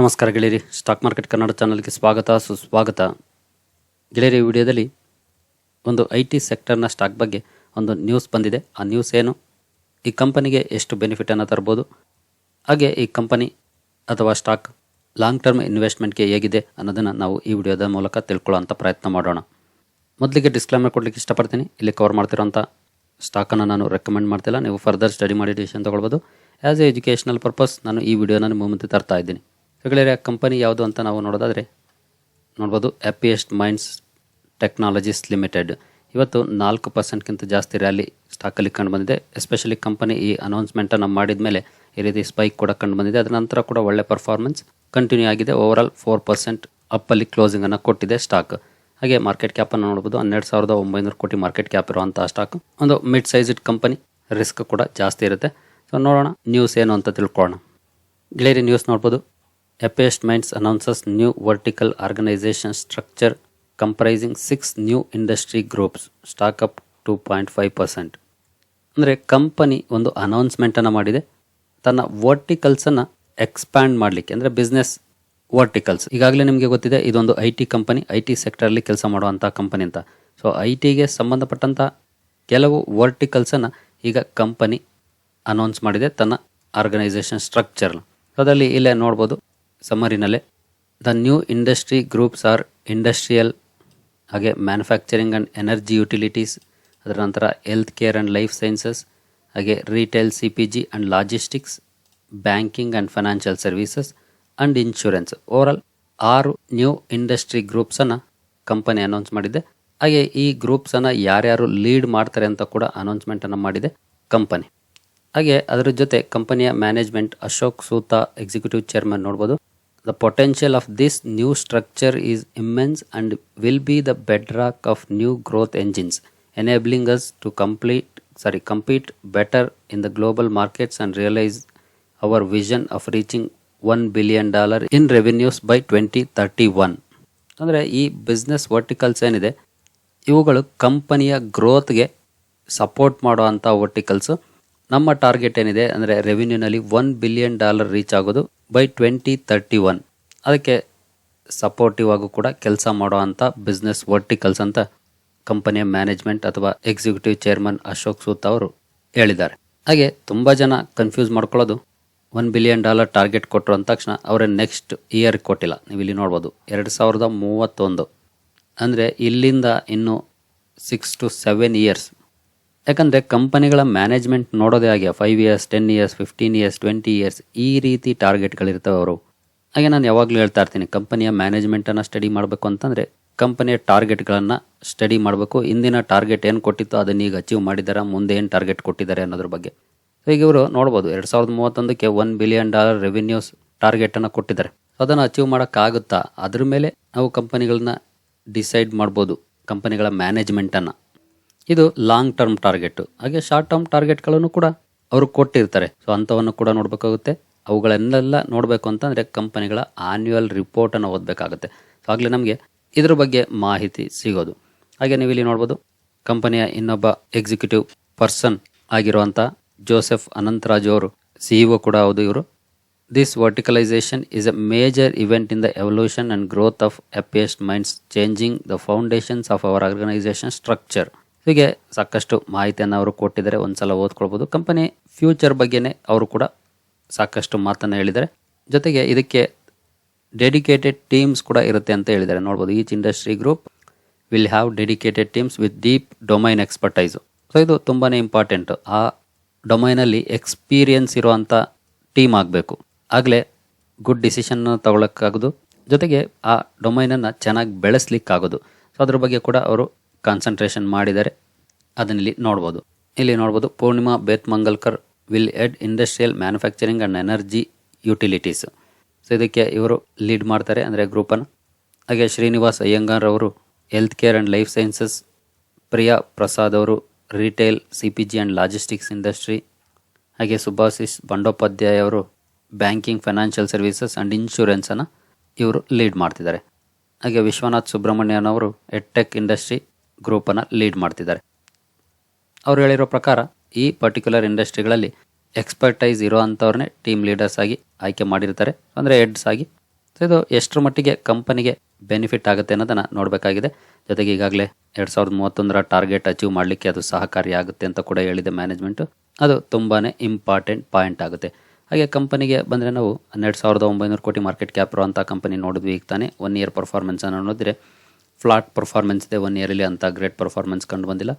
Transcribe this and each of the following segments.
ನಮಸ್ಕಾರ ಗೆಳೆಯರಿ. Stock market Kannada ಚಾನಲ್ಗೆ ಸ್ವಾಗತ, ಸುಸ್ವಾಗತ. ಗೆಳೆಯರಿ ವಿಡಿಯೋದಲ್ಲಿ ಒಂದು ಐ ಟಿ ಸೆಕ್ಟರ್ನ ಸ್ಟಾಕ್ ಬಗ್ಗೆ ಒಂದು ನ್ಯೂಸ್ ಬಂದಿದೆ. ಆ ನ್ಯೂಸ್ ಏನು? ಈ ಕಂಪನಿಗೆ ಎಷ್ಟು ಬೆನಿಫಿಟನ್ನು ತರ್ಬೋದು? ಹಾಗೆ ಈ ಕಂಪನಿ ಅಥವಾ ಸ್ಟಾಕ್ ಲಾಂಗ್ ಟರ್ಮ್ ಇನ್ವೆಸ್ಟ್ಮೆಂಟ್ಗೆ ಹೇಗಿದೆ ಅನ್ನೋದನ್ನು ನಾವು ಈ ವಿಡಿಯೋದ ಮೂಲಕ ತಿಳ್ಕೊಳ್ಳೋಂಥ ಪ್ರಯತ್ನ ಮಾಡೋಣ. ಮೊದಲಿಗೆ ಡಿಸ್ಕ್ಲೈಮರ್ ಕೊಡ್ಲಿಕ್ಕೆ ಇಷ್ಟಪಡ್ತೀನಿ. ಇಲ್ಲಿ ಕವರ್ ಮಾಡ್ತಿರೋಂಥ ಸ್ಟಾಕನ್ನು ನಾನು ರೆಕಮೆಂಡ್ ಮಾಡ್ತಿಲ್ಲ. ನೀವು ಫರ್ದರ್ ಸ್ಟಡಿ ಮಾಡಿ ಡಿಸಿಷನ್ ತೊಗೊಳ್ಬೋದು. ಆ್ಯಸ್ ಎ ಎಜುಕೇಷನಲ್ ಪರ್ಪಸ್ ನಾನು ಈ ವಿಡಿಯೋನ ನಿಮ್ಮ ಮುಂದೆ ತರ್ತಾ ಇದ್ದೀನಿ. ರೆಗ್ಯುಲರ್ ಕಂಪನಿ ಯಾವುದು ಅಂತ ನಾವು ನೋಡೋದಾದರೆ ನೋಡ್ಬೋದು ಹ್ಯಾಪಿಯೆಸ್ಟ್ ಮೈಂಡ್ಸ್ ಟೆಕ್ನಾಲಜೀಸ್ ಲಿಮಿಟೆಡ್ ಇವತ್ತು ನಾಲ್ಕು ಪರ್ಸೆಂಟ್ಗಿಂತ ಜಾಸ್ತಿ ರ್ಯಾಲಿ ಸ್ಟಾಕಲ್ಲಿ ಕಂಡು ಬಂದಿದೆ. ಎಸ್ಪೆಷಲಿ ಕಂಪನಿ ಈ ಅನೌನ್ಸ್ಮೆಂಟನ್ನು ಮಾಡಿದ ಮೇಲೆ ಈ ರೀತಿ ಸ್ಪೈಕ್ ಕೂಡ ಕಂಡು ಬಂದಿದೆ. ಅದರ ನಂತರ ಕೂಡ ಒಳ್ಳೆ ಪರ್ಫಾರ್ಮೆನ್ಸ್ ಕಂಟಿನ್ಯೂ ಆಗಿದೆ. ಓವರಾಲ್ ಫೋರ್ ಪರ್ಸೆಂಟ್ ಅಪ್ಪಲ್ಲಿ ಕ್ಲೋಸಿಂಗನ್ನು ಕೊಟ್ಟಿದೆ ಸ್ಟಾಕ್ ಹಾಗೆ ಮಾರ್ಕೆಟ್ ಕ್ಯಾಪನ್ನು ನೋಡ್ಬೋದು. ಹನ್ನೆರಡು ಸಾವಿರದ ಒಂಬೈನೂರು ಕೋಟಿ ಮಾರ್ಕೆಟ್ ಕ್ಯಾಪ್ ಇರುವಂಥ ಸ್ಟಾಕ್ ಒಂದು ಮಿಡ್ ಸೈಜ್ಡ್ ಕಂಪನಿ ರಿಸ್ಕ್ ಕೂಡ ಜಾಸ್ತಿ ಇರುತ್ತೆ. ಸೊ ನೋಡೋಣ ನ್ಯೂಸ್ ಏನು ಅಂತ ತಿಳ್ಕೊಳ್ಳೋಣ. ಗೆಳೆಯರಿ ನ್ಯೂಸ್ ನೋಡ್ಬೋದು. Happiest announces announces new vertical structure structure comprising six new groups, point five percent ಅಂದರೆ ಕಂಪನಿ ಒಂದು ಅನೌನ್ಸ್ಮೆಂಟನ್ನು ಮಾಡಿದೆ. ತನ್ನ ವರ್ಟಿಕಲ್ಸನ್ನು ಎಕ್ಸ್ಪ್ಯಾಂಡ್ ಮಾಡಲಿಕ್ಕೆ ಅಂದರೆ ಬಿಸ್ನೆಸ್ ವರ್ಟಿಕಲ್ಸ್ ಈಗಾಗಲೇ ನಿಮಗೆ ಗೊತ್ತಿದೆ ಇದೊಂದು I T company I T ಸೆಕ್ಟರಲ್ಲಿ ಕೆಲಸ ಮಾಡುವಂಥ ಕಂಪನಿ ಅಂತ. ಸೊ ಐ ಟಿಗೆ ಸಂಬಂಧಪಟ್ಟಂಥ ಕೆಲವು ವರ್ಟಿಕಲ್ಸನ್ನು ಈಗ ಕಂಪನಿ ಅನೌನ್ಸ್ ಮಾಡಿದೆ ತನ್ನ ಆರ್ಗನೈಸೇಷನ್ ಸ್ಟ್ರಕ್ಚರ್ ಅದರಲ್ಲಿ ಇಲ್ಲೇ ನೋಡ್ಬೋದು. ಸಮರಿನಲ್ಲೇ the new industry groups are industrial ಹಾಗೆ ಮ್ಯಾನುಫ್ಯಾಕ್ಚರಿಂಗ್ ಆ್ಯಂಡ್ ಎನರ್ಜಿ ಯುಟಿಲಿಟೀಸ್, ಅದರ ನಂತರ health care and life sciences, ಹಾಗೆ retail C P G and logistics, banking and financial services and insurance. Overall ಆರು ನ್ಯೂ ಇಂಡಸ್ಟ್ರಿ ಗ್ರೂಪ್ಸನ್ನು company announce ಮಾಡಿದೆ. ಹಾಗೆ ಈ ಗ್ರೂಪ್ಸನ್ನು ಯಾರ್ಯಾರು ಲೀಡ್ ಮಾಡ್ತಾರೆ ಅಂತ ಕೂಡ ಅನೌನ್ಸ್ಮೆಂಟನ್ನು ಮಾಡಿದೆ ಕಂಪನಿ. ಹಾಗೆ ಅದರ ಜೊತೆ ಕಂಪನಿಯ management Ashok Soota, executive chairman ನೋಡ್ಬೋದು. This new structure is immense and will be the bedrock of new growth engines enabling us to complete sorry compete better in the global markets and realise our vision of reaching one billion dollar in revenues by twenty thirty one ಅಂದರೆ ಈ business verticals ಏನಿದೆ, ಇವುಗಳು ಕಂಪನಿಯ ಗ್ರೋತ್ಗೆ support ಮಾಡುವಂಥ ವರ್ಟಿಕಲ್ಸು ನಮ್ಮ target ಏನಿದೆ ಅಂದರೆ ರೆವಿನ್ಯೂನಲ್ಲಿ ಒನ್ ಬಿಲಿಯನ್ ಡಾಲರ್ ರೀಚ್ ಆಗೋದು ಬೈ ಟ್ವೆಂಟಿ ತರ್ಟಿ ಒನ್ ಅದಕ್ಕೆ ಸಪೋರ್ಟಿವ್ ಆಗೂ ಕೂಡ ಕೆಲಸ ಮಾಡೋ ಅಂಥ ಬಿಸ್ನೆಸ್ ವರ್ಟಿಕಲ್ಸ್ ಅಂತ ಕಂಪನಿಯ ಮ್ಯಾನೇಜ್ಮೆಂಟ್ ಅಥವಾ ಎಕ್ಸಿಕ್ಯೂಟಿವ್ ಚೇರ್ಮನ್ ಅಶೋಕ್ ಸೂತ್ ಅವರು ಹೇಳಿದ್ದಾರೆ. ಹಾಗೆ ತುಂಬ ಜನ ಕನ್ಫ್ಯೂಸ್ ಮಾಡ್ಕೊಳ್ಳೋದು ಒನ್ ಬಿಲಿಯನ್ ಡಾಲರ್ ಟಾರ್ಗೆಟ್ ಕೊಟ್ಟರು ಅಂದ ತಕ್ಷಣ ಅವರ ನೆಕ್ಸ್ಟ್ ಇಯರ್ ಕೊಟ್ಟಿಲ್ಲ. ನೀವು ಇಲ್ಲಿ ನೋಡ್ಬೋದು ಎರಡು ಸಾವಿರದ ಮೂವತ್ತೊಂದು. ಅಂದರೆ ಇಲ್ಲಿಂದ ಇನ್ನು ಸಿಕ್ಸ್ ಟು ಸೆವೆನ್ ಇಯರ್ಸ್ ಯಾಕಂದರೆ ಕಂಪನಿಗಳ ಮ್ಯಾನೇಜ್ಮೆಂಟ್ ನೋಡೋದೇ ಹಾಗೆ five years ten years fifteen years twenty years ಈ ರೀತಿ ಟಾರ್ಗೆಟ್ಗಳಿರ್ತವೆ ಅವರು. ಹಾಗೆ ನಾನು ಯಾವಾಗಲೂ ಹೇಳ್ತಾ ಇರ್ತೀನಿ, ಕಂಪನಿಯ ಮ್ಯಾನೇಜ್ಮೆಂಟನ್ನು ಸ್ಟಡಿ ಮಾಡಬೇಕು ಅಂತಂದರೆ ಕಂಪನಿಯ ಟಾರ್ಗೆಟ್ಗಳನ್ನು ಸ್ಟಡಿ ಮಾಡಬೇಕು. ಇಂದಿನ ಟಾರ್ಗೆಟ್ ಏನು ಕೊಟ್ಟಿತ್ತು ಅದನ್ನ ಈಗ ಅಚೀವ್ ಮಾಡಿದ್ದಾರೆ ಮುಂದೆ ಏನು ಟಾರ್ಗೆಟ್ ಕೊಟ್ಟಿದ್ದಾರೆ ಅನ್ನೋದ್ರ ಬಗ್ಗೆ. ಸೊ ಈಗ ಇವರು ನೋಡ್ಬೋದು, ಎರಡು ಸಾವಿರದ ಮೂವತ್ತೊಂದಕ್ಕೆ ಒನ್ ಬಿಲಿಯನ್ ಡಾಲರ್ ರೆವಿನ್ಯೂಸ್ ಟಾರ್ಗೆಟನ್ನು ಕೊಟ್ಟಿದ್ದಾರೆ. ಅದನ್ನು ಅಚೀವ್ ಮಾಡೋಕ್ಕಾಗುತ್ತಾ? ಅದ್ರ ಮೇಲೆ ನಾವು ಕಂಪನಿಗಳನ್ನ ಡಿಸೈಡ್ ಮಾಡ್ಬೋದು, ಕಂಪನಿಗಳ ಮ್ಯಾನೇಜ್ಮೆಂಟನ್ನು ಇದು ಲಾಂಗ್ ಟರ್ಮ್ ಟಾರ್ಗೆಟ್ ಹಾಗೆ ಶಾರ್ಟ್ ಟರ್ಮ್ ಟಾರ್ಗೆಟ್ಗಳನ್ನು ಕೂಡ ಅವರು ಕೊಟ್ಟಿರ್ತಾರೆ. ಸೊ ಅಂಥವನ್ನು ಕೂಡ ನೋಡಬೇಕಾಗುತ್ತೆ. ಅವುಗಳನ್ನೆಲ್ಲ ನೋಡಬೇಕು ಅಂತಂದರೆ ಕಂಪನಿಗಳ ಆನ್ಯುವಲ್ ರಿಪೋರ್ಟನ್ನು ಓದಬೇಕಾಗುತ್ತೆ. ಸೊ ಆಗಲೇ ನಮಗೆ ಇದ್ರ ಬಗ್ಗೆ ಮಾಹಿತಿ ಸಿಗೋದು. ಹಾಗೆ ನೀವು ಇಲ್ಲಿ ನೋಡ್ಬೋದು, ಕಂಪನಿಯ ಇನ್ನೊಬ್ಬ ಎಕ್ಸಿಕ್ಯೂಟಿವ್ ಪರ್ಸನ್ ಆಗಿರುವಂಥ ಜೋಸೆಫ್ ಅನಂತರಾಜ್ ಅವರು ಸಿಇಒ ಕೂಡ ಹೌದು ಇವರು. This verticalisation is a major event in the evolution and growth of Happiest Minds changing the foundations of our organisation structure ಹೀಗೆ ಸಾಕಷ್ಟು ಮಾಹಿತಿಯನ್ನು ಅವರು ಕೊಟ್ಟಿದ್ದಾರೆ. ಒಂದ್ಸಲ ಓದ್ಕೊಳ್ಬೋದು. ಕಂಪನಿ ಫ್ಯೂಚರ್ ಬಗ್ಗೆನೇ ಅವರು ಕೂಡ ಸಾಕಷ್ಟು ಮಾತನ್ನು ಹೇಳಿದ್ದಾರೆ. ಜೊತೆಗೆ ಇದಕ್ಕೆ ಡೆಡಿಕೇಟೆಡ್ ಟೀಮ್ಸ್ ಕೂಡ ಇರುತ್ತೆ ಅಂತ ಹೇಳಿದ್ದಾರೆ. ನೋಡ್ಬೋದು, each industry group will have dedicated teams with deep domain expertise. So, ಇದು ತುಂಬಾ ಇಂಪಾರ್ಟೆಂಟು. ಆ ಡೊಮೈನಲ್ಲಿ ಎಕ್ಸ್ಪೀರಿಯನ್ಸ್ ಇರುವಂಥ ಟೀಮ್ ಆಗಬೇಕು. ಆಗಲೇ ಗುಡ್ ಡಿಸಿಷನ್ ತಗೊಳಕ್ಕಾಗೋದು. ಜೊತೆಗೆ ಆ ಡೊಮೈನನ್ನು ಚೆನ್ನಾಗಿ ಬೆಳೆಸ್ಲಿಕ್ಕಾಗೋದು. ಸೊ, ಅದ್ರ ಬಗ್ಗೆ ಕೂಡ ಅವರು ಕಾನ್ಸಂಟ್ರೇಷನ್ ಮಾಡಿದರೆ ಅದನ್ನಿಲ್ಲಿ ನೋಡ್ಬೋದು. ಇಲ್ಲಿ ನೋಡ್ಬೋದು Poornima Beth Mangalkar will head industrial manufacturing and energy utilities. So ಇದಕ್ಕೆ ಇವರು ಲೀಡ್ ಮಾಡ್ತಾರೆ ಅಂದರೆ ಗ್ರೂಪನ್ನು ಹಾಗೆ ಶ್ರೀನಿವಾಸ್ ಅಯ್ಯಂಗಾರ್ ಅವರು health care and life sciences, Priya Prasad ಅವರು retail, C P G and logistics industry, ಹಾಗೆ ಸುಭಾಷಿಸ್ ಬಂಡೋಪಾಧ್ಯಾಯ ಅವರು ಬ್ಯಾಂಕಿಂಗ್, ಫೈನಾನ್ಷಿಯಲ್ ಸರ್ವಿಸಸ್ ಆ್ಯಂಡ್ ಇನ್ಶೂರೆನ್ಸನ್ನು ಇವರು ಲೀಡ್ ಮಾಡ್ತಿದ್ದಾರೆ. ಹಾಗೆ ವಿಶ್ವನಾಥ್ ಸುಬ್ರಹ್ಮಣ್ಯನ್ ಅವರು ಎಡ್ಟೆಕ್ ಇಂಡಸ್ಟ್ರಿ ಗ್ರೂಪನ್ನು ಲೀಡ್ ಮಾಡ್ತಿದ್ದಾರೆ. ಅವ್ರು ಹೇಳಿರೋ ಪ್ರಕಾರ, ಈ ಪರ್ಟಿಕ್ಯುಲರ್ ಇಂಡಸ್ಟ್ರಿಗಳಲ್ಲಿ ಎಕ್ಸ್ಪರ್ಟೈಸ್ ಇರೋ ಅಂಥವ್ರನ್ನೇ ಟೀಮ್ ಲೀಡರ್ಸ್ ಆಗಿ ಆಯ್ಕೆ ಮಾಡಿರ್ತಾರೆ. ಅಂದರೆ ಹೆಡ್ಸ್ ಆಗಿ. ಸೊ ಇದು ಎಷ್ಟರ ಮಟ್ಟಿಗೆ ಕಂಪನಿಗೆ ಬೆನಿಫಿಟ್ ಆಗುತ್ತೆ ಅನ್ನೋದನ್ನು ನೋಡಬೇಕಾಗಿದೆ. ಜೊತೆಗೆ ಈಗಾಗಲೇ ಎರಡು ಸಾವಿರದ ಮೂವತ್ತೊಂದರ ಟಾರ್ಗೆಟ್ ಅಚೀವ್ ಮಾಡಲಿಕ್ಕೆ ಅದು ಸಹಕಾರಿಯಾಗುತ್ತೆ ಅಂತ ಕೂಡ ಹೇಳಿದೆ ಮ್ಯಾನೇಜ್ಮೆಂಟು ಅದು ತುಂಬಾ ಇಂಪಾರ್ಟೆಂಟ್ ಪಾಯಿಂಟ್ ಆಗುತ್ತೆ. ಹಾಗೆ ಕಂಪನಿಗೆ ಬಂದರೆ ನಾವು ಹನ್ನೆರಡು ಸಾವಿರದ ಒಂಬೈನೂರು ಕೋಟಿ ಮಾರ್ಕೆಟ್ ಕ್ಯಾಪ್ ಇರುವಂಥ ಕಂಪನಿ ನೋಡಿದ್ವಿ ಈಗ ತಾನೇ. ಒನ್ ಇಯರ್ ಪರ್ಫಾರ್ಮೆನ್ಸನ್ನು ನೋಡಿದ್ರೆ ಫ್ಲಾಟ್ ಪರ್ಫಾರ್ಮೆನ್ಸ್ ಇದೆ ಒನ್ ಇಯರಲ್ಲಿ ಅಂತ ಗ್ರೇಟ್ ಪರ್ಫಾರ್ಮೆನ್ಸ್ ಕಂಡು ಬಂದಿಲ್ಲ.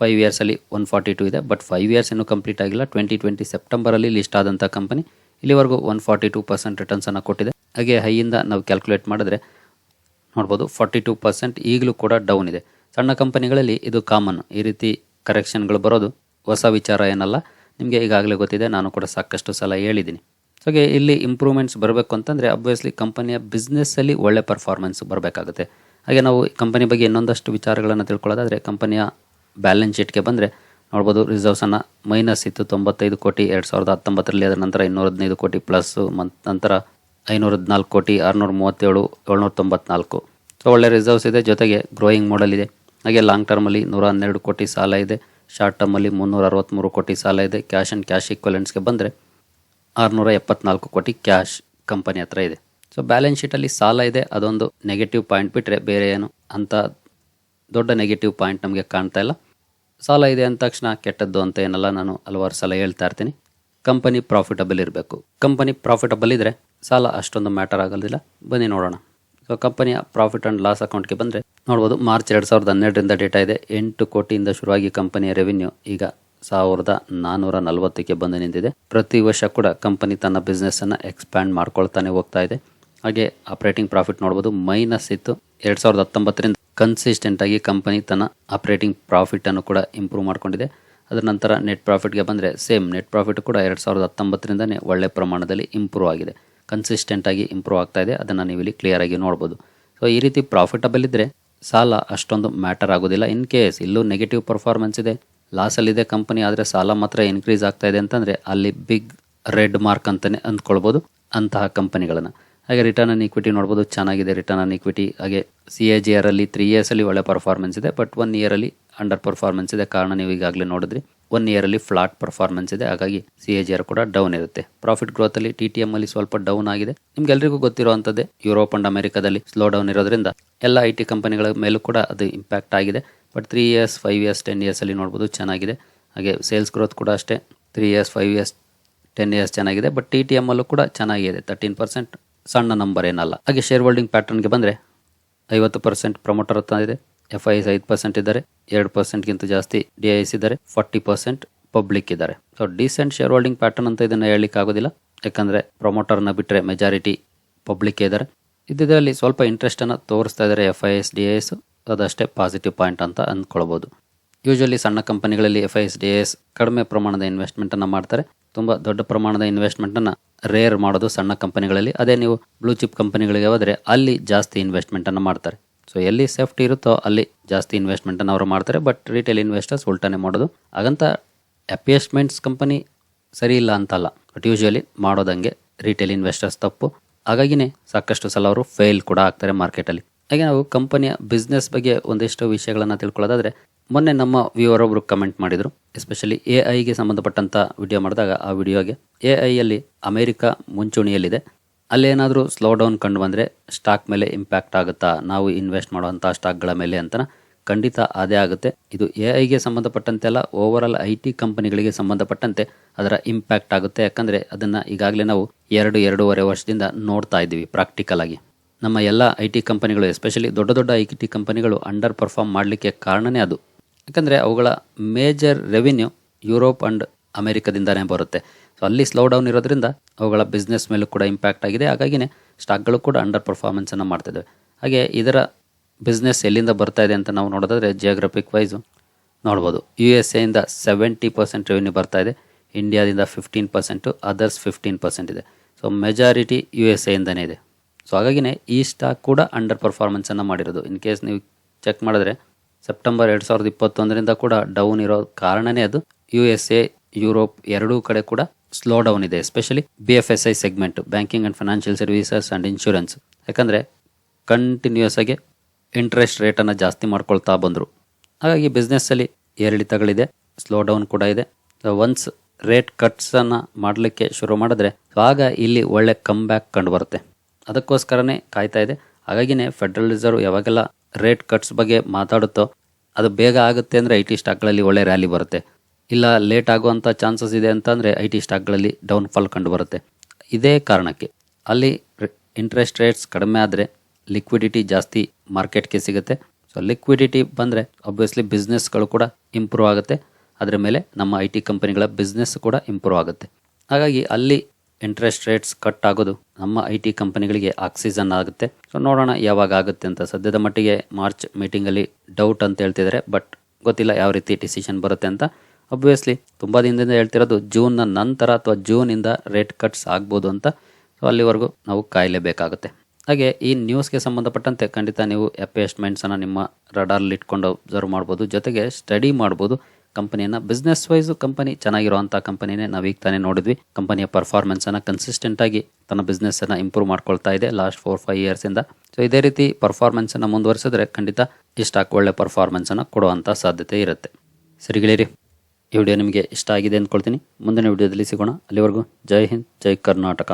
ಫೈವ್ ಇಯರ್ಸಲ್ಲಿ ಒನ್ ಫಾರ್ಟಿ ಟು ಇದೆ ಬಟ್ ಫೈವ್ ಇಯರ್ಸ್ ಇನ್ನೂ ಕಂಪ್ಲೀಟ್ ಆಗಿಲ್ಲ. ಟ್ವೆಂಟಿ ಟ್ವೆಂಟಿ ಸೆಪ್ಟೆಂಬರಲ್ಲಿ ಲಿಸ್ಟ್ ಆದಂಥ ಕಂಪನಿ ಇಲ್ಲಿವರೆಗೂ ಒನ್ ಫಾರ್ಟಿ ಟೂ ಪರ್ಸೆಂಟ್ ರಿಟರ್ನ್ಸನ್ನು ಕೊಟ್ಟಿದೆ. ಹಾಗೆ ಹೈಯಿಂದ ನಾವು ಕ್ಯಾಲ್ಕುಲೇಟ್ ಮಾಡಿದ್ರೆ ನೋಡ್ಬೋದು ಫಾರ್ಟಿ ಟೂ ಪರ್ಸೆಂಟ್ ಈಗಲೂ ಕೂಡ ಡೌನ್ ಇದೆ. ಸಣ್ಣ ಕಂಪನಿಗಳಲ್ಲಿ ಇದು ಕಾಮನ್ ಈ ರೀತಿ ಕರೆಕ್ಷನ್ಗಳು ಬರೋದು ಹೊಸ ವಿಚಾರ ಏನಲ್ಲ. ನಿಮಗೆ ಈಗಾಗಲೇ ಗೊತ್ತಿದೆ, ನಾನು ಕೂಡ ಸಾಕಷ್ಟು ಸಲ ಹೇಳಿದ್ದೀನಿ. ಸೊ ಹಾಗೆ ಇಲ್ಲಿ ಇಂಪ್ರೂವ್ಮೆಂಟ್ಸ್ ಬರಬೇಕು ಅಂತಂದರೆ ಅಬ್ವಿಯಸ್ಲಿ ಕಂಪನಿಯ ಬಿಸ್ನೆಸ್ಸಲ್ಲಿ ಒಳ್ಳೆ ಪರ್ಫಾರ್ಮೆನ್ಸ್ ಬರಬೇಕಾಗುತ್ತೆ. ಹಾಗೆ ನಾವು ಕಂಪನಿ ಬಗ್ಗೆ ಇನ್ನೊಂದಷ್ಟು ವಿಚಾರಗಳನ್ನು ತಿಳ್ಕೊಳ್ಳೋದಾದರೆ ಕಂಪನಿಯ ಬ್ಯಾಲೆನ್ಸ್ ಶೀಟ್ಗೆ ಬಂದರೆ ನೋಡ್ಬೋದು ರಿಸರ್ವ್ಸನ್ನು ಮೈನಸ್ ಇತ್ತು ತೊಂಬತ್ತೈದು ಕೋಟಿ ಎರಡು ಸಾವಿರದ ಹತ್ತೊಂಬತ್ತರಲ್ಲಿ, ಅದರ ನಂತರ ಇನ್ನೂರ ಹದಿನೈದು ಕೋಟಿ ಪ್ಲಸ್ಸು ಮತ್ತು ನಂತರ ಐನೂರ ಹದಿನಾಲ್ಕು ಕೋಟಿ, ಆರುನೂರ ಮೂವತ್ತೇಳು, ಏಳ್ನೂರ ತೊಂಬತ್ನಾಲ್ಕು. ಸೊ ಒಳ್ಳೆ ರಿಸರ್ವ್ಸ್ ಇದೆ. ಜೊತೆಗೆ ಗ್ರೋಯಿಂಗ್ ಮಾಡಲ್ ಇದೆ. ಹಾಗೆ ಲಾಂಗ್ ಟರ್ಮಲ್ಲಿ ನೂರ ಹನ್ನೆರಡು ಕೋಟಿ ಸಾಲ ಇದೆ. ಶಾರ್ಟ್ ಟರ್ಮಲ್ಲಿ ಮುನ್ನೂರ ಅರವತ್ತ್ಮೂರು ಕೋಟಿ ಸಾಲ ಇದೆ. ಕ್ಯಾಶ್ ಆ್ಯಂಡ್ ಕ್ಯಾಶ್ ಈಕ್ವಲೆಂಟ್ಸ್ಗೆ ಬಂದರೆ ಆರುನೂರ ಎಪ್ಪತ್ನಾಲ್ಕು ಕೋಟಿ ಕ್ಯಾಶ್ ಕಂಪನಿ ಹತ್ರ ಇದೆ. ಸೊ ಬ್ಯಾಲೆನ್ಸ್ ಶೀಟಲ್ಲಿ ಸಾಲ ಇದೆ, ಅದೊಂದು ನೆಗೆಟಿವ್ ಪಾಯಿಂಟ್ ಬಿಟ್ಟರೆ ಬೇರೆ ಏನು ಅಂತ ದೊಡ್ಡ ನೆಗೆಟಿವ್ ಪಾಯಿಂಟ್ ನಮಗೆ ಕಾಣ್ತಾ ಇಲ್ಲ. ಸಾಲ ಇದೆ ಅಂದ ತಕ್ಷಣ ಕೆಟ್ಟದ್ದು ಅಂತ ಏನಲ್ಲ, ನಾನು ಹಲವಾರು ಸಲ ಹೇಳ್ತಾ ಇರ್ತೀನಿ. ಕಂಪನಿ ಪ್ರಾಫಿಟಬಲ್ ಇರಬೇಕು. ಕಂಪನಿ ಪ್ರಾಫಿಟಬಲ್ ಇದ್ದರೆ ಸಾಲ ಅಷ್ಟೊಂದು ಮ್ಯಾಟರ್ ಆಗೋದಿಲ್ಲ. ಬನ್ನಿ ನೋಡೋಣ. ಸೊ ಕಂಪನಿಯ ಪ್ರಾಫಿಟ್ ಆ್ಯಂಡ್ ಲಾಸ್ ಅಕೌಂಟ್ಗೆ ಬಂದರೆ ನೋಡ್ಬೋದು, ಮಾರ್ಚ್ ಎರಡು ಸಾವಿರದ ಹನ್ನೆರಡರಿಂದ ಡೇಟಾ ಇದೆ. ಎಂಟು ಕೋಟಿಯಿಂದ ಶುರುವಾಗಿ ಕಂಪನಿಯ ರೆವಿನ್ಯೂ ಈಗ ಸಾವಿರದ ನಾನ್ನೂರ ನಲವತ್ತಕ್ಕೆ ಬಂದು ನಿಂತಿದೆ. ಪ್ರತಿ ವರ್ಷ ಕೂಡ ಕಂಪನಿ ತನ್ನ ಬಿಸ್ನೆಸ್ಸನ್ನು ಎಕ್ಸ್ಪ್ಯಾಂಡ್ ಮಾಡ್ಕೊಳ್ತಾನೆ ಹೋಗ್ತಾ ಇದೆ. ಹಾಗೆ ಆಪರೇಟಿಂಗ್ ಪ್ರಾಫಿಟ್ ನೋಡ್ಬೋದು. ಮೈನಸ್ ಇತ್ತು. ಎರಡು ಸಾವಿರದ ಹತ್ತೊಂಬತ್ತರಿಂದ ಕನ್ಸಿಸ್ಟೆಂಟ್ ಆಗಿ ಕಂಪನಿ ತನ್ನ ಆಪರೇಟಿಂಗ್ ಪ್ರಾಫಿಟನ್ನು ಕೂಡ ಇಂಪ್ರೂವ್ ಮಾಡಿಕೊಂಡಿದೆ. ಅದರ ನಂತರ ನೆಟ್ ಪ್ರಾಫಿಟ್ಗೆ ಬಂದರೆ ಸೇಮ್ ನೆಟ್ ಪ್ರಾಫಿಟ್ ಕೂಡ ಎರಡು ಸಾವಿರದ ಹತ್ತೊಂಬತ್ತರಿಂದನೇ ಒಳ್ಳೆ ಪ್ರಮಾಣದಲ್ಲಿ ಇಂಪ್ರೂವ್ ಆಗಿದೆ. ಕನ್ಸಿಸ್ಟೆಂಟ್ ಆಗಿ ಇಂಪ್ರೂವ್ ಆಗ್ತಾ ಇದೆ. ಅದನ್ನು ನೀವು ಇಲ್ಲಿ ಕ್ಲಿಯರ್ ಆಗಿ ನೋಡ್ಬೋದು. ಸೊ ಈ ರೀತಿ ಪ್ರಾಫಿಟಬಲ್ ಇದ್ದರೆ ಸಾಲ ಅಷ್ಟೊಂದು ಮ್ಯಾಟರ್ ಆಗೋದಿಲ್ಲ. ಇನ್ ಕೇಸ್ ಇಲ್ಲೂ ನೆಗೆಟಿವ್ ಪರ್ಫಾರ್ಮೆನ್ಸ್ ಇದೆ ಲಾಸಲ್ಲಿದೆ ಕಂಪನಿ ಆದರೆ ಸಾಲ ಮಾತ್ರ ಇನ್ಕ್ರೀಸ್ ಆಗ್ತಾ ಇದೆ ಅಂತಂದರೆ ಅಲ್ಲಿ ಬಿಗ್ ರೆಡ್ ಮಾರ್ಕ್ ಅಂತಲೇ ಅಂದ್ಕೊಳ್ಬೋದು ಅಂತಹ ಕಂಪನಿಗಳನ್ನು ಹಾಗೆ ರಿಟರ್ನ್ ಆನ್ ಇಕ್ವಿಟಿ ನೋಡ್ಬೋದು, ಚೆನ್ನಾಗಿದೆ ರಿಟರ್ನ್ ಆನ್ ಇಕ್ವಿಟಿ ಹಾಗೆ ಸಿ ಎ ಜಿ ಆರಲ್ಲಿ ತ್ರೀ ಇಯರ್ಸಲ್ಲಿ ಒಳ್ಳೆ ಪರ್ಫಾರ್ಮೆನ್ಸ್ ಇದೆ ಬಟ್ ಒನ್ ಇಯರಲ್ಲಿ ಅಂಡರ್ ಪರ್ಫಾರ್ಮೆನ್ಸ್ ಇದೆ. ಕಾರಣ ನೀವು ಈಗಾಗಲೇ ನೋಡಿದ್ರಿ ಒನ್ ಇಯರಲ್ಲಿ ಫ್ಲಾಟ್ ಪರ್ಫಾರ್ಮೆನ್ಸ್ ಇದೆ. ಹಾಗಾಗಿ ಸಿ ಎ ಜಿ ಆರ್ ಕೂಡ ಡೌನ್ ಇರುತ್ತೆ. ಪ್ರಾಫಿಟ್ ಗ್ರೋತಲ್ಲಿ ಟಿ ಟಿ ಎಮ್ಮಲ್ಲಿ ಸ್ವಲ್ಪ ಡೌನ್ ಆಗಿದೆ. ನಿಮ್ಗೆಲ್ರಿಗೂ ಗೊತ್ತಿರುವಂಥದ್ದೇ ಯುರೋಪ್ ಅಂಡ್ ಅಮೆರಿಕಾದಲ್ಲಿ ಸ್ಲೋ ಡೌನ್ ಇರೋದ್ರಿಂದ ಎಲ್ಲ ಐ ಟಿ ಕಂಪನಿಗಳ ಮೇಲೂ ಕೂಡ ಅದು ಇಂಪ್ಯಾಕ್ಟ್ ಆಗಿದೆ. But three years five years ten ಇಯರ್ಸಲ್ಲಿ ನೋಡ್ಬೋದು ಚೆನ್ನಾಗಿದೆ. ಹಾಗೆ ಸೇಲ್ಸ್ ಗ್ರೋತ್ ಕೂಡ ಅಷ್ಟೇ three years five years ten years ಚೆನ್ನಾಗಿದೆ. ಬಟ್ ಟಿ ಟಿ ಎಮ್ಮಲ್ಲೂ ಕೂಡ ಚೆನ್ನಾಗಿದೆ ತರ್ಟೀನ್ ಪರ್ಸೆಂಟ್ ಸಣ್ಣ ನಂಬರ್ ಏನಲ್ಲ. ಹಾಗೆ ಶೇರ್ ಹೋಲ್ಡಿಂಗ್ ಪ್ಯಾಟರ್ನ್ಗೆ ಬಂದರೆ ಐವತ್ತು ಪರ್ಸೆಂಟ್ ಪ್ರಮೋಟರ್ ಹತ್ರ ಇದೆ ಎಫ್ ಐ ಎಸ್ ಐದು ಪರ್ಸೆಂಟ್ ಇದ್ದಾರೆ, ಎರಡು ಪರ್ಸೆಂಟ್ಗಿಂತ ಜಾಸ್ತಿ ಡಿ ಐ ಎಸ್ ಇದ್ದಾರೆ ಫಾರ್ಟಿ ಪರ್ಸೆಂಟ್ ಪಬ್ಲಿಕ್ ಇದ್ದಾರೆ. So decent share holding pattern ಅಂತ ಇದನ್ನು ಹೇಳಲಿಕ್ಕೆ ಆಗೋದಿಲ್ಲ. ಯಾಕಂದರೆ ಪ್ರಮೋಟರ್ನ ಬಿಟ್ಟರೆ ಮೆಜಾರಿಟಿ ಪಬ್ಲಿಕ್ ಇದ್ದಾರೆ. ಇದರಲ್ಲಿ ಸ್ವಲ್ಪ ಇಂಟ್ರೆಸ್ಟನ್ನು ತೋರಿಸ್ತಾ ಇದ್ದಾರೆ F I S D I S ಅದಷ್ಟೇ ಪಾಸಿಟಿವ್ ಪಾಯಿಂಟ್ ಅಂತ ಅಂದ್ಕೊಳ್ಬೋದು. ಯೂಶಲಿ ಸಣ್ಣ ಕಂಪನಿಗಳಲ್ಲಿ F I S D S ಕಡಿಮೆ ಪ್ರಮಾಣದ ಇನ್ವೆಸ್ಟ್ಮೆಂಟನ್ನು ಮಾಡ್ತಾರೆ. ತುಂಬ ದೊಡ್ಡ ಪ್ರಮಾಣದ ಇನ್ವೆಸ್ಟ್ಮೆಂಟನ್ನು ರೇರ್ ಮಾಡೋದು ಸಣ್ಣ ಕಂಪನಿಗಳಲ್ಲಿ ಅದೇ ನೀವು ಬ್ಲೂ ಚಿಪ್ ಕಂಪನಿಗಳಿಗೆ ಹೋದರೆ ಅಲ್ಲಿ ಜಾಸ್ತಿ ಇನ್ವೆಸ್ಟ್ಮೆಂಟನ್ನು ಮಾಡ್ತಾರೆ. ಸೊ ಎಲ್ಲಿ ಸೇಫ್ಟಿ ಇರುತ್ತೋ ಅಲ್ಲಿ ಜಾಸ್ತಿ ಇನ್ವೆಸ್ಟ್ಮೆಂಟನ್ನು ಅವರು ಮಾಡ್ತಾರೆ. ಬಟ್ ರಿಟೇಲ್ ಇನ್ವೆಸ್ಟರ್ಸ್ ಉಲ್ಟಾನೆ ಮಾಡೋದು. ಹಾಗಂತ ಅಪಿಯಸ್ಮೆಂಟ್ಸ್ ಕಂಪನಿ ಸರಿ ಇಲ್ಲ ಅಂತಲ್ಲ. ಬಟ್ ಯೂಶುವಲಿ ಮಾಡೋದಂಗೆ ರಿಟೇಲ್ ಇನ್ವೆಸ್ಟರ್ಸ್ ತಪ್ಪು. ಹಾಗಾಗಿನೇ ಸಾಕಷ್ಟು ಸಲ ಅವರು ಫೇಲ್ ಕೂಡ ಆಗ್ತಾರೆ ಮಾರ್ಕೆಟಲ್ಲಿ ಹಾಗೆ ನಾವು ಕಂಪನಿಯ ಬಿಸ್ನೆಸ್ ಬಗ್ಗೆ ಒಂದಿಷ್ಟು ವಿಷಯಗಳನ್ನು ತಿಳ್ಕೊಳ್ಳೋದಾದರೆ ಮೊನ್ನೆ ನಮ್ಮ ವ್ಯೂವರ್ ಒಬ್ಬರು ಕಮೆಂಟ್ ಮಾಡಿದರು. ಎಸ್ಪೆಷಲಿ ಎ ಐಗೆ ಸಂಬಂಧಪಟ್ಟಂಥ ವಿಡಿಯೋ ಮಾಡಿದಾಗ ಆ ವಿಡಿಯೋಗೆ ಎ ಐಯಲ್ಲಿ ಅಮೇರಿಕಾ ಮುಂಚೂಣಿಯಲ್ಲಿದೆ. ಅಲ್ಲೇನಾದರೂ ಸ್ಲೋ ಡೌನ್ ಕಂಡು ಬಂದರೆ ಸ್ಟಾಕ್ ಮೇಲೆ ಇಂಪ್ಯಾಕ್ಟ್ ಆಗುತ್ತಾ? ನಾವು ಇನ್ವೆಸ್ಟ್ ಮಾಡುವಂಥ ಸ್ಟಾಕ್ಗಳ ಮೇಲೆ ಅಂತ ಖಂಡಿತ ಅದೇ ಆಗುತ್ತೆ. ಇದು ಎ ಐಗೆ ಸಂಬಂಧಪಟ್ಟಂತೆ ಅಲ್ಲ ಓವರ್ ಆಲ್ ಐ ಟಿ ಕಂಪನಿಗಳಿಗೆ ಸಂಬಂಧಪಟ್ಟಂತೆ ಅದರ ಇಂಪ್ಯಾಕ್ಟ್ ಆಗುತ್ತೆ. ಯಾಕಂದರೆ ಅದನ್ನು ಈಗಾಗಲೇ ನಾವು ಎರಡು, ಎರಡೂವರೆ ವರ್ಷದಿಂದ ನೋಡ್ತಾ ಇದ್ದೀವಿ ಪ್ರಾಕ್ಟಿಕಲ್ ಆಗಿ. ನಮ್ಮ ಎಲ್ಲ ಐ ಟಿ ಕಂಪನಿಗಳು ಎಸ್ಪೆಷಲಿ ದೊಡ್ಡ ದೊಡ್ಡ ಐ ಟಿ ಕಂಪನಿಗಳು ಅಂಡರ್ ಪರ್ಫಾರ್ಮ್ ಮಾಡಲಿಕ್ಕೆ ಕಾರಣನೇ ಅದು. ಯಾಕಂದರೆ ಅವುಗಳ ಮೇಜರ್ ರೆವಿನ್ಯೂ ಯುರೋಪ್ ಆ್ಯಂಡ್ ಅಮೆರಿಕದಿಂದನೇ ಬರುತ್ತೆ. ಸೊ ಅಲ್ಲಿ ಸ್ಲೋ ಡೌನ್ ಇರೋದ್ರಿಂದ ಅವುಗಳ ಬಿಸ್ನೆಸ್ ಮೇಲೂ ಕೂಡ ಇಂಪ್ಯಾಕ್ಟ್ ಆಗಿದೆ. ಹಾಗಾಗಿನೇ ಸ್ಟಾಕ್ಗಳು ಕೂಡ ಅಂಡರ್ ಪರ್ಫಾರ್ಮೆನ್ಸನ್ನು ಮಾಡ್ತಿದ್ದಾವೆ ಹಾಗೆ ಇದರ ಬಿಸ್ನೆಸ್ ಎಲ್ಲಿಂದ ಬರ್ತಾ ಇದೆ ಅಂತ ನಾವು ನೋಡೋದಾದರೆ ಜಿಯೋಗ್ರಫಿಕ್ ವೈಸು ನೋಡ್ಬೋದು. ಯು ಎಸ್ ಎಯಿಂದ ಸೆವೆಂಟಿ ಪರ್ಸೆಂಟ್ ರೆವಿನ್ಯೂ ಬರ್ತಾ ಇದೆ. ಇಂಡಿಯಾದಿಂದ fifteen percent others fifteen percent ಇದೆ. ಸೊ ಮೆಜಾರಿಟಿ ಯು ಎಸ್ ಎಯಿಂದನೇ ಇದೆ. ಸೊ ಹಾಗಾಗಿನೇ ಈ ಸ್ಟಾಕ್ ಕೂಡ ಅಂಡರ್ ಪರ್ಫಾರ್ಮೆನ್ಸನ್ನು ಮಾಡಿರೋದು. ಇನ್ ಕೇಸ್ ನೀವು ಚೆಕ್ ಮಾಡಿದ್ರೆ ಸೆಪ್ಟೆಂಬರ್ ಎರಡು ಸಾವಿರದ ಇಪ್ಪತ್ತೊಂದರಿಂದ ಕೂಡ ಡೌನ್ ಇರೋ ಕಾರಣನೇ ಅದು. ಯು ಎಸ್ ಎ ಯುರೋಪ್ ಎರಡೂ ಕಡೆ ಕೂಡ ಸ್ಲೋ ಡೌನ್ ಇದೆ especially B F S I segment banking and financial services and insurance ಯಾಕಂದರೆ ಕಂಟಿನ್ಯೂಸ್ ಆಗಿ ಇಂಟ್ರೆಸ್ಟ್ ರೇಟನ್ನು ಜಾಸ್ತಿ ಮಾಡ್ಕೊಳ್ತಾ ಬಂದರು. ಹಾಗಾಗಿ ಬಿಸ್ನೆಸ್ಸಲ್ಲಿ ಏರಿಳಿತಗಳಿದೆ ಸ್ಲೋ ಡೌನ್ ಕೂಡ ಇದೆ. ಒನ್ಸ್ ರೇಟ್ ಕಟ್ಸನ್ನು ಮಾಡಲಿಕ್ಕೆ ಶುರು ಮಾಡಿದ್ರೆ, ಆಗ ಇಲ್ಲಿ ಒಳ್ಳೆ ಕಮ್ ಬ್ಯಾಕ್ ಕಂಡು ಬರುತ್ತೆ. ಅದಕ್ಕೋಸ್ಕರನೇ ಕಾಯ್ತಾ ಇದೆ. ಹಾಗಾಗಿನೇ ಫೆಡರಲ್ ರಿಸರ್ವ್ ಯಾವಾಗೆಲ್ಲ ರೇಟ್ ಕಟ್ಸ್ ಬಗ್ಗೆ ಮಾತಾಡುತ್ತೋ, ಅದು ಬೇಗ ಆಗುತ್ತೆ ಅಂದರೆ ಐ ಟಿ ಸ್ಟಾಕ್ಗಳಲ್ಲಿ ಒಳ್ಳೆ ರ್ಯಾಲಿ ಬರುತ್ತೆ. ಇಲ್ಲ ಲೇಟ್ ಆಗುವಂಥ ಚಾನ್ಸಸ್ ಇದೆ ಅಂತಂದರೆ ಐ ಟಿ ಸ್ಟಾಕ್ಗಳಲ್ಲಿ ಡೌನ್ಫಾಲ್ ಕಂಡು ಬರುತ್ತೆ. ಇದೇ ಕಾರಣಕ್ಕೆ ಅಲ್ಲಿ ಇಂಟ್ರೆಸ್ಟ್ ರೇಟ್ಸ್ ಕಡಿಮೆ ಆದರೆ ಲಿಕ್ವಿಡಿಟಿ ಜಾಸ್ತಿ ಮಾರ್ಕೆಟ್ಗೆ ಸಿಗುತ್ತೆ. ಸೊ ಲಿಕ್ವಿಡಿಟಿ ಬಂದರೆ ಅಬ್ವಿಯಸ್ಲಿ ಬಿಸ್ನೆಸ್ಗಳು ಕೂಡ ಇಂಪ್ರೂವ್ ಆಗುತ್ತೆ. ಅದರ ಮೇಲೆ ನಮ್ಮ ಐ ಟಿ ಕಂಪನಿಗಳ ಬಿಸ್ನೆಸ್ ಕೂಡ ಇಂಪ್ರೂವ್ ಆಗುತ್ತೆ. ಹಾಗಾಗಿ ಅಲ್ಲಿ ಇಂಟ್ರೆಸ್ಟ್ ರೇಟ್ಸ್ ಕಟ್ ಆಗೋದು ನಮ್ಮ ಐ ಟಿ ಕಂಪನಿಗಳಿಗೆ ಆಕ್ಸಿಜನ್ ಆಗುತ್ತೆ. ಸೊ ನೋಡೋಣ ಯಾವಾಗ ಆಗುತ್ತೆ ಅಂತ. ಸದ್ಯದ ಮಟ್ಟಿಗೆ ಮಾರ್ಚ್ ಮೀಟಿಂಗಲ್ಲಿ ಡೌಟ್ ಅಂತ ಹೇಳ್ತಿದ್ದಾರೆ ಬಟ್ ಗೊತ್ತಿಲ್ಲ ಯಾವ ರೀತಿ ಡಿಸಿಷನ್ ಬರುತ್ತೆ ಅಂತ. ಅಬ್ವಿಯಸ್ಲಿ ತುಂಬ ದಿನದಿಂದ ಹೇಳ್ತಿರೋದು ಜೂನ್ನ ನಂತರ ಅಥವಾ ಜೂನಿಂದ ರೇಟ್ ಕಟ್ಸ್ ಆಗ್ಬೋದು ಅಂತ. ಸೊ ಅಲ್ಲಿವರೆಗೂ ನಾವು ಕಾಯಲೇಬೇಕಾಗುತ್ತೆ. ಹಾಗೆ ಈ ನ್ಯೂಸ್ಗೆ ಸಂಬಂಧಪಟ್ಟಂತೆ ಖಂಡಿತ ನೀವು ಅನ್ನು ನಿಮ್ಮ ರಡಾರ್ಲಿ ಇಟ್ಕೊಂಡು ಅಬ್ಸರ್ವ್ ಮಾಡ್ಬೋದು. ಜೊತೆಗೆ ಸ್ಟಡಿ ಮಾಡ್ಬೋದು. ಕಂಪನಿಯನ್ನು. ಬಿಸ್ನೆಸ್ ವೈಸ್ ಕಂಪನಿ ಚೆನ್ನಾಗಿರುವಂತಹ ಕಂಪನಿನೇ ನಾವು ಈಗ ತಾನೇ ನೋಡಿದ್ವಿ. ಕಂಪನಿಯ ಪರ್ಫಾರ್ಮೆನ್ಸನ್ನು ಕನ್ಸಿಸ್ಟೆಂಟ್ ಆಗಿ ತನ್ನ ಬಿಸ್ನೆಸ್ಸನ್ನು ಇಂಪ್ರೂವ್ ಮಾಡ್ಕೊಳ್ತಾ ಇದೆ ಲಾಸ್ಟ್ ಫೋರ್ ಫೈವ್ ಇಂದ. ಸೊ ಇದೇ ರೀತಿ ಪರ್ಫಾರ್ಮೆನ್ಸನ್ನು ಮುಂದುವರಿಸಿದ್ರೆ ಖಂಡಿತ ಈ ಸ್ಟಾಕ್ ಒಳ್ಳೆ ಅನ್ನ ಕೊಡುವಂತಹ ಸಾಧ್ಯತೆ ಇರುತ್ತೆ. ಸರಿ ಗೆಳೆಯರಿ, ಈ ವಿಡಿಯೋ ನಿಮಗೆ ಇಷ್ಟ ಆಗಿದೆ ಅಂದ್ಕೊಳ್ತೀನಿ. ಮುಂದಿನ ವಿಡಿಯೋದಲ್ಲಿ ಸಿಗೋಣ. ಅಲ್ಲಿವರೆಗೂ ಜೈ ಹಿಂದ್, ಜೈ ಕರ್ನಾಟಕ.